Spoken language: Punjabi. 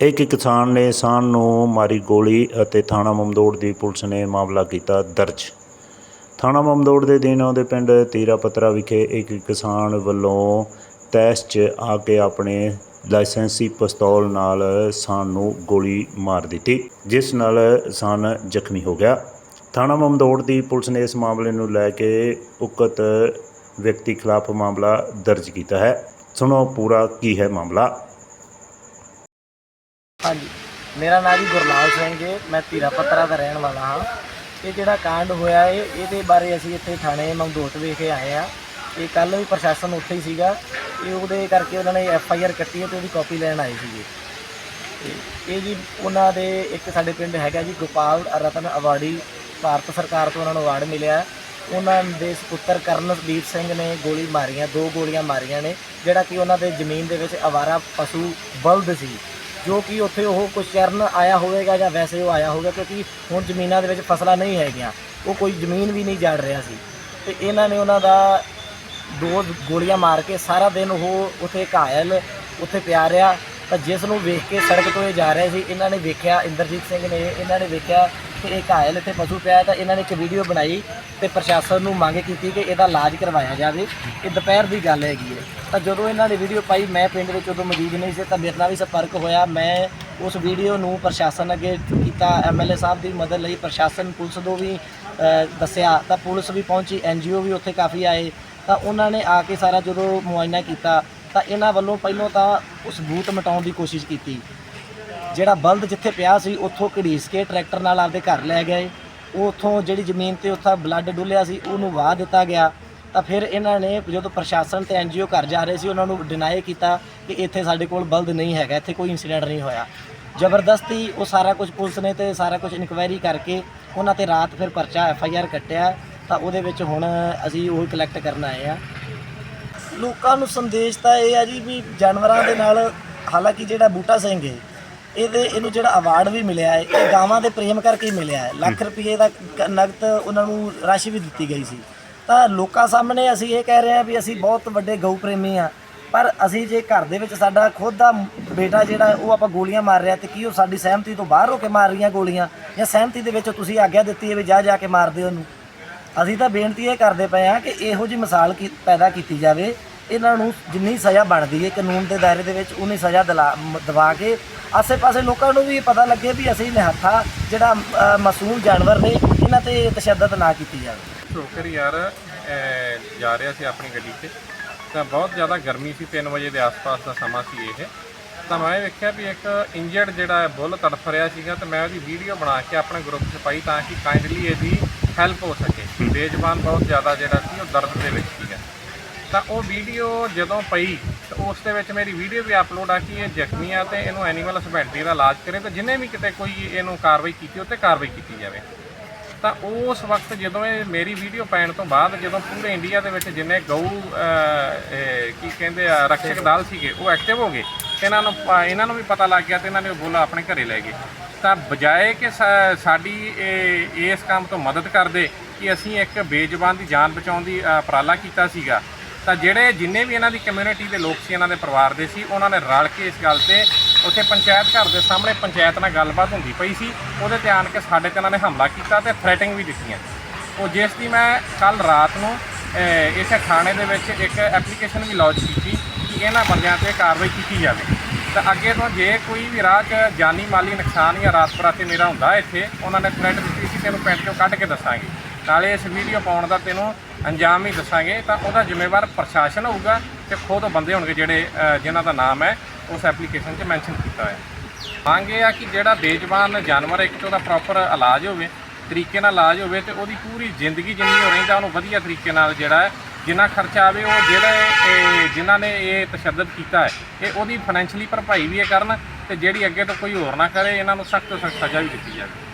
ਇੱਕ ਕਿਸਾਨ ਨੇ ਇਨਸਾਨ ਨੂੰ ਮਾਰੀ ਗੋਲੀ ਅਤੇ ਥਾਣਾ ਮਮਦੋੜ ਦੀ ਪੁਲਿਸ ਨੇ ਮਾਮਲਾ ਕੀਤਾ ਦਰਜ। ਥਾਣਾ ਮਮਦੋੜ ਦੇ ਦਿਨ ਉਹਦੇ ਪਿੰਡ ਤੀਰਾ ਪਤਰਾ ਵਿਖੇ ਇੱਕ ਕਿਸਾਨ ਵੱਲੋਂ ਤੈਸ਼ 'ਚ ਆ ਕੇ ਆਪਣੇ ਲਾਇਸੈਂਸੀ ਪਿਸਤੌਲ ਨਾਲ ਇਨਸਾਨ ਨੂੰ ਗੋਲੀ ਮਾਰ ਦਿੱਤੀ, ਜਿਸ ਨਾਲ ਇਨਸਾਨ ਜ਼ਖਮੀ ਹੋ ਗਿਆ। ਥਾਣਾ ਮਮਦੋੜ ਦੀ ਪੁਲਿਸ ਨੇ ਇਸ ਮਾਮਲੇ ਨੂੰ ਲੈ ਕੇ ਉਕਤ ਵਿਅਕਤੀ ਖਿਲਾਫ ਮਾਮਲਾ ਦਰਜ ਕੀਤਾ ਹੈ। ਸੁਣੋ ਪੂਰਾ ਕੀ ਹੈ ਮਾਮਲਾ। ਹਾਂਜੀ। ਮੇਰਾ ਨਾਮ ਜੀ ਗੁਰਲਾਲ ਸਿੰਘ ਹੈ। ਮੈਂ ਧੀਰਾ ਪੱਤਰਾ ਦਾ ਰਹਿਣ ਵਾਲਾ ਹਾਂ। ਇਹ ਜਿਹੜਾ ਕਾਂਡ ਹੋਇਆ ਹੈ ਇਹਦੇ ਬਾਰੇ ਅਸੀਂ ਇੱਥੇ ਥਾਣੇ ਮੰਗਦੋਟ ਵਿਖੇ ਆਏ ਆ ਇਹ ਕੱਲ ਵੀ ਪ੍ਰਸ਼ਾਸਨ ਉੱਥੇ ਹੀ ਸੀਗਾ। ਇਹ ਉਹਦੇ ਕਰਕੇ ਉਹਨਾਂ ਨੇ ਐਫ ਆਈ ਆਰ ਕੱਟੀ ਹੈ ਤੇ ਉਹਦੀ ਕਾਪੀ ਲੈਣ ਆਏ ਸੀਗੇ। ਤੇ ਇਹ ਜੀ ਉਹਨਾਂ ਦੇ ਇੱਕ ਸਾਡੇ ਪਿੰਡ ਹੈਗਾ ਜੀ ਗੋਪਾਲ ਰਤਨ ਅਵਾਰਡੀ ਭਾਰਤ ਸਰਕਾਰ ਤੋਂ ਉਹਨਾਂ ਨੂੰ ਅਵਾਰਡ ਮਿਲਿਆ। ਉਹਨਾਂ ਦੇ ਸੁਪੁੱਤਰ ਕਰਨਦੀਪ ਸਿੰਘ ਨੇ ਗੋਲੀ ਮਾਰੀਆਂ, ਦੋ ਗੋਲੀਆਂ ਮਾਰੀਆਂ ਨੇ, ਜਿਹੜਾ ਕਿ ਉਹਨਾਂ ਦੇ ਜ਼ਮੀਨ ਦੇ ਵਿੱਚ ਅਵਾਰਾ ਪਸ਼ੂ ਬਲਦ ਸੀ। ਜੋ ਕਿ ਉੱਥੇ ਉਹ ਕੁਝ ਚਰਨ ਆਇਆ ਹੋਵੇਗਾ ਜਾਂ ਵੈਸੇ ਉਹ ਆਇਆ ਹੋਵੇਗਾ, ਕਿਉਂਕਿ ਹੁਣ ਜ਼ਮੀਨਾਂ ਦੇ ਵਿੱਚ ਫਸਲਾਂ ਨਹੀਂ ਹੈਗੀਆਂ। ਉਹ ਕੋਈ ਜ਼ਮੀਨ ਵੀ ਨਹੀਂ ਜੜ ਰਿਹਾ ਸੀ। ਤੇ ਇਹਨਾਂ ਨੇ ਉਹਨਾਂ ਦਾ ਦੋ ਗੋਲੀਆਂ ਮਾਰ ਕੇ ਸਾਰਾ ਦਿਨ ਉਹ ਉੱਥੇ ਘਾਇਲ, ਉੱਥੇ ਪਿਆ ਰਿਹਾ। ਤਾਂ ਜਿਸ ਨੂੰ ਵੇਖ ਕੇ ਸੜਕ ਤੋਂ ਇਹ ਜਾ ਰਹੇ ਸੀ, ਇਹਨਾਂ ਨੇ ਵੇਖਿਆ, ਇੰਦਰਜੀਤ ਸਿੰਘ ਨੇ, ਇਹਨਾਂ ਨੇ ਵੇਖਿਆ ਕਿ ਇਹ ਘਾਇਲ ਇੱਥੇ ਪਸ਼ੂ ਪਿਆ ਤਾਂ ਇਹਨਾਂ ਨੇ ਇੱਕ ਵੀਡੀਓ ਬਣਾਈ ਤੇ ਪ੍ਰਸ਼ਾਸਨ ਨੂੰ ਮੰਗ ਕੀਤੀ ਕਿ ਇਹਦਾ ਇਲਾਜ ਕਰਵਾਇਆ ਜਾਵੇ। ਇਹ ਦੁਪਹਿਰ ਦੀ ਗੱਲ ਹੈਗੀ ਹੈ। ਤਾਂ ਜਦੋਂ ਇਹਨਾਂ ਨੇ ਵੀਡੀਓ ਪਾਈ, ਮੈਂ ਪਿੰਡ ਵਿੱਚ ਉਦੋਂ ਮੌਜੂਦ ਨਹੀਂ ਸੀ ਤਾਂ ਮੇਰੇ ਨਾਲ ਵੀ ਸੰਪਰਕ ਹੋਇਆ। ਮੈਂ ਉਸ ਵੀਡੀਓ ਨੂੰ ਪ੍ਰਸ਼ਾਸਨ ਅੱਗੇ ਕੀਤਾ। ਐਮਐਲਏ ਸਾਹਿਬ ਦੀ ਮਦਦ ਲਈ ਪ੍ਰਸ਼ਾਸਨ, ਪੁਲਿਸ ਨੂੰ ਵੀ ਦੱਸਿਆ। ਤਾਂ ਪੁਲਿਸ ਵੀ ਪਹੁੰਚੀ ਐਨਜੀਓ ਵੀ ਉੱਥੇ ਕਾਫੀ ਆਏ। ਤਾਂ ਉਹਨਾਂ ਨੇ ਆ ਕੇ ਸਾਰਾ ਜਦੋਂ ਮੁਆਇਨਾ ਕੀਤਾ, ਤਾਂ ਇਹਨਾਂ ਵੱਲੋਂ ਪਹਿਲਾਂ ਤਾਂ ਉਸ ਬੂਤ ਮਿਟਾਉਣ ਦੀ ਕੋਸ਼ਿਸ਼ ਕੀਤੀ। ਜਿਹੜਾ ਬਲਦ ਜਿੱਥੇ ਪਿਆ ਸੀ, ਉੱਥੋਂ ਘੜੀਸ ਕੇ ਟਰੈਕਟਰ ਨਾਲ ਆਪਦੇ ਘਰ ਲੈ ਗਏ। ਉਹ ਉੱਥੋਂ ਜਿਹੜੀ ਜ਼ਮੀਨ ਤੇ ਉੱਥਾ ਬਲੱਡ ਡੁੱਲਿਆ ਸੀ, ਉਹਨੂੰ ਵਾਹ ਦਿੱਤਾ ਗਿਆ। ਤਾਂ ਫਿਰ ਇਹਨਾਂ ਨੇ ਜਦੋਂ ਪ੍ਰਸ਼ਾਸਨ ਤੇ ਐਨਜੀਓ ਘਰ ਜਾ ਰਹੇ ਸੀ, ਉਹਨਾਂ ਨੂੰ ਡਿਨਾਈ ਕੀਤਾ ਕਿ ਇੱਥੇ ਸਾਡੇ ਕੋਲ ਬਲਦ ਨਹੀਂ ਹੈਗਾ, ਇੱਥੇ ਕੋਈ ਇਨਸੀਡੈਂਟ ਨਹੀਂ ਹੋਇਆ। ਜ਼ਬਰਦਸਤੀ ਉਹ ਸਾਰਾ ਕੁਝ ਪੁਲਿਸ ਨੇ ਤੇ ਸਾਰਾ ਕੁਝ ਇਨਕੁਆਇਰੀ ਕਰਕੇ ਉਹਨਾਂ ਤੇ ਰਾਤ ਫਿਰ ਪਰਚਾ ਐਫ ਆਈ ਆਰ ਕੱਟਿਆ। ਤਾਂ ਉਹਦੇ ਵਿੱਚ ਹੁਣ ਅਸੀਂ ਉਹ ਕਲੈਕਟ ਕਰਨ ਆਏ ਆ ਲੋਕਾਂ ਨੂੰ ਸੰਦੇਸ਼ ਤਾਂ ਇਹ ਆ ਜੀ ਵੀ ਜਾਨਵਰਾਂ ਦੇ ਨਾਲ, ਹਾਲਾਂਕਿ ਜਿਹੜਾ ਬੂਟਾ ਸਿੰਘ ਹੈ ਇਹਦੇ, ਇਹਨੂੰ ਜਿਹੜਾ ਅਵਾਰਡ ਵੀ ਮਿਲਿਆ ਹੈ, ਇਹ ਗਾਵਾਂ ਦੇ ਪ੍ਰੇਮ ਕਰਕੇ ਹੀ ਮਿਲਿਆ ਹੈ। ਲੱਖ ਰੁਪਏ ਦਾ ਕ- ਨਗਦ ਉਹਨਾਂ ਨੂੰ ਰਾਸ਼ੀ ਵੀ ਦਿੱਤੀ ਗਈ ਸੀ। ਤਾਂ ਲੋਕਾਂ ਸਾਹਮਣੇ ਅਸੀਂ ਇਹ ਕਹਿ ਰਹੇ ਹਾਂ ਵੀ ਅਸੀਂ ਬਹੁਤ ਵੱਡੇ ਗਊ ਪ੍ਰੇਮੀ ਆ ਪਰ ਅਸੀਂ ਜੇ ਘਰ ਦੇ ਵਿੱਚ ਸਾਡਾ ਖੁਦ ਦਾ ਬੇਟਾ ਜਿਹੜਾ ਉਹ ਆਪਾਂ ਗੋਲੀਆਂ ਮਾਰ ਰਿਹਾ ਤੇ ਕੀ ਉਹ ਸਾਡੀ ਸਹਿਮਤੀ ਤੋਂ ਬਾਹਰ ਹੋ ਕੇ ਮਾਰ ਰਹੀਆਂ ਗੋਲੀਆਂ? ਜਾਂ ਸਹਿਮਤੀ ਦੇ ਵਿੱਚ ਤੁਸੀਂ ਆਗਿਆ ਦਿੱਤੀ ਹੈ ਵੀ ਜਾ ਜਾ ਕੇ ਮਾਰ ਦਿਓ ਉਹਨੂੰ? ਅਸੀਂ ਤਾਂ ਬੇਨਤੀ ਇਹ ਕਰਦੇ ਪਏ ਆ ਕਿ ਇਹੋ ਜਿਹੀ ਮਿਸਾਲ ਕੀ- ਪੈਦਾ ਕੀਤੀ ਜਾਵੇ। ਇਹਨਾਂ ਨੂੰ ਜਿੰਨੀ ਸਜ਼ਾ ਬਣਦੀ ਹੈ ਕਾਨੂੰਨ ਦੇ ਦਾਇਰੇ ਦੇ ਵਿੱਚ, ਉਨੀ ਸਜ਼ਾ ਦਿਲਾ, ਮ- ਦਿਵਾ ਕੇ ਆਸੇ-ਪਾਸੇ ਲੋਕਾਂ ਨੂੰ ਵੀ ਪਤਾ ਲੱਗੇ ਵੀ ਅਸੀਂ ਨਿਹੱਥਾ ਜਿਹੜਾ ਅ, ਮਾਸੂਮ ਜਾਨਵਰ ਨੇ ਇਹਨਾਂ ਤੇ ਤਸ਼ੱਦਦ ਨਾ ਕੀਤੀ ਜਾਵੇ। ਸ਼ੋਕਰ ਯਾਰ ਅਹ, ਜਾ ਰਿਹਾ ਸੀ ਆਪਣੀ ਗੱਡੀ 'ਤੇ। ਤਾਂ ਬਹੁਤ ਜ਼ਿਆਦਾ ਗਰਮੀ ਸੀ 3 ਵਜੇ ਦੇ ਆਸ-ਪਾਸ ਦਾ ਸਮਾਂ ਸੀ ਇਹ। ਤਾਂ ਮੈਂ ਵੇਖਿਆ ਵੀ ਇੱਕ ਇੰਜਰਡ ਜਿਹੜਾ ਹੈ ਬੁੱਲ ਤੜਫ ਰਿਹਾ ਸੀਗਾ ਤੇ ਮੈਂ ਉਹਦੀ ਵੀਡੀਓ ਬਣਾ ਕੇ ਆਪਣੇ ਗਰੁੱਪ 'ਚ ਪਾਈ ਤਾਂ ਕਿ ਕਾਈਂਡਲੀ ਇਹਦੀ ਹੈਲਪ ਹੋ ਸਕੇ। ਬੇਜ਼ਬਾਨ ਬਹੁਤ ਜ਼ਿਆਦਾ ਜਿਹੜਾ ਸੀ ਉਹ ਦਰਦ ਦੇ ਵਿੱਚ ਸੀਗਾ। ਤਾਂ ਉਹ ਵੀਡੀਓ ਜਦੋਂ ਪਈ ਤਾਂ ਉਸ ਦੇ ਵਿੱਚ ਮੇਰੀ ਵੀਡੀਓ ਵੀ ਅਪਲੋਡ ਆ ਕਿ ਇਹ ਜ਼ਖਮੀ ਆ ਤੇ ਇਹਨੂੰ ਐਨੀਮਲ ਹਸਬੈਂਡਰੀ ਦਾ ਇਲਾਜ ਕਰੇ ਤੇ ਜਿੰਨੇ ਵੀ ਕਿਤੇ ਕੋਈ ਇਹਨੂੰ ਕਾਰਵਾਈ ਕੀਤੀ ਉੱਤੇ ਕਾਰਵਾਈ ਕੀਤੀ ਜਾਵੇ। ਤਾਂ ਉਸ ਵਕਤ ਜਦੋਂ ਇਹ ਮੇਰੀ ਵੀਡੀਓ ਪੈਣ ਤੋਂ ਬਾਅਦ ਜਦੋਂ ਪੂਰੇ ਇੰਡੀਆ ਦੇ ਵਿੱਚ ਜਿੰਨੇ ਗਊ ਕੀ ਕਹਿੰਦੇ ਆ ਰਕਸ਼ਕ ਦਲ ਸੀਗੇ, ਉਹ ਐਕਟਿਵ ਹੋ ਗਏ ਇਹਨਾਂ ਨੂੰ ਇਹਨਾਂ ਨੂੰ ਵੀ ਪਤਾ ਲੱਗ ਗਿਆ ਤੇ ਇਹਨਾਂ ਨੇ ਉਹ ਬੋਲਾ ਆਪਣੇ ਘਰੇ ਲੈ ਗਏ। ਤਾਂ ਬਜਾਏ ਕਿ ਸਾਡੀ ਇਹ- ਇਸ ਕੰਮ ਤੋਂ ਮਦਦ ਕਰਦੇ ਕਿ ਅਸੀਂ ਇੱਕ ਬੇਜ਼ੁਬਾਨ ਦੀ ਜਾਨ ਬਚਾਉਣ ਦੀ ਉਪਰਾਲਾ ਕੀਤਾ ਸੀਗਾ ਤਾਂ ਜਿਹੜੇ ਜਿੰਨੇ ਵੀ ਇਹਨਾਂ ਦੀ ਕਮਿਊਨਿਟੀ ਦੇ ਲੋਕ ਸੀ ਇਹਨਾਂ ਦੇ ਪਰਿਵਾਰ ਦੇ ਸੀ ਉਹਨਾਂ ਨੇ ਰਲ ਕੇ ਇਸ ਗੱਲ ਤੇ ਉੱਥੇ ਪੰਚਾਇਤ ਘਰ ਦੇ ਸਾਹਮਣੇ ਪੰਚਾਇਤ ਨਾਲ ਗੱਲਬਾਤ ਹੁੰਦੀ ਪਈ ਸੀ। ਉਹਦੇ ਤੇ ਆਣ ਕੇ ਸਾਡੇ ਤੇ ਇਹਨਾਂ ਨੇ ਹਮਲਾ ਕੀਤਾ ਤੇ ਥ੍ਰੈਟਿੰਗ ਵੀ ਦਿੱਤੀਆਂ। ਉਹ ਜਿਸ ਦੀ ਮੈਂ ਕੱਲ ਰਾਤ ਨੂੰ ਅਹ, ਇਸੇ ਥਾਣੇ ਦੇ ਵਿੱਚ ਇੱਕ ਐਪਲੀਕੇਸ਼ਨ ਵੀ ਲੌਂਚ ਕੀਤੀ ਕਿ ਇਹਨਾਂ ਬੰਦਿਆਂ ਤੇ ਕਾਰਵਾਈ ਕੀਤੀ ਜਾਵੇ। ਤਾਂ ਅੱਗੇ ਤੋਂ ਜੇ ਕੋਈ ਵੀ ਰਾਹ 'ਚ ਜਾਨੀ ਮਾਲੀ ਨੁਕਸਾਨ ਜਾਂ ਰਾਤ ਬਰਾਤੇ ਮੇਰਾ ਹੁੰਦਾ ਇੱਥੇ ਉਹਨਾਂ ਨੇ ਥ੍ਰੈਟ ਦਿੱਤੀ ਸੀ ਤੈਨੂੰ ਪਿੰਡ 'ਚੋਂ ਕੱਢ ਕੇ ਦੱਸਾਂਗੇ। ਨਾਲੇ ਇਸ ਵੀਡੀਓ ਪਾਉਣ ਦਾ ਤੈਨੂੰ ਅੰਜਾਮ ਹੀ ਦੱਸਾਂਗੇ ਤਾਂ ਉਹਦਾ ਜ਼ਿੰਮੇਵਾਰ ਪ੍ਰਸ਼ਾਸਨ ਹੋਊਗਾ ਤੇ ਖੁਦ ਬੰਦੇ ਹੋਣਗੇ ਜਿਹੜੇ ਅਹ, ਜਿਨ੍ਹਾਂ ਦਾ ਨਾਮ ਹੈ ਉਸ ਐਪਲੀਕੇਸ਼ਨ 'ਚ ਮੈਂਸ਼ਨ ਕੀਤਾ ਹੋਇਆ। ਮੰਗ ਇਹ ਆ ਕਿ ਜਿਹੜਾ ਬੇਜ਼ਬਾਨ ਜਾਨਵਰ ਇੱਕ ਤਾਂ ਉਹਦਾ ਪ੍ਰੋਪਰ ਇਲਾਜ ਹੋਵੇ ਤਰੀਕੇ ਨਾਲ ਇਲਾਜ ਹੋਵੇ ਤੇ ਉਹਦੀ ਪੂਰੀ ਜ਼ਿੰਦਗੀ ਜਿੰਨੀ ਹੋ ਰਹੀ ਤਾਂ ਉਹਨੂੰ ਵਧੀਆ ਤਰੀਕੇ ਨਾਲ ਜਿਹੜਾ ਹੈ ਜਿੰਨਾ ਖਰਚਾ ਆਵੇ ਉਹ ਜਿਹੜੇ ਇਹ ਜਿਨ੍ਹਾਂ ਨੇ ਇਹ ਤਸ਼ੱਦਦ ਕੀਤਾ ਹੈ ਇਹ ਉਹਦੀ ਫਾਈਨੈਂਸ਼ੀਅਲੀ ਭਰਪਾਈ ਵੀ ਇਹ ਕਰਨ ਤੇ ਜਿਹੜੀ ਅੱਗੇ ਤੋਂ ਕੋਈ ਹੋਰ ਨਾ ਕਰੇ ਇਹਨਾਂ ਨੂੰ ਸਖਤ ਤੋਂ ਸਖਤ ਸਜ਼ਾ ਵੀ ਦਿੱਤੀ ਜਾਵੇ।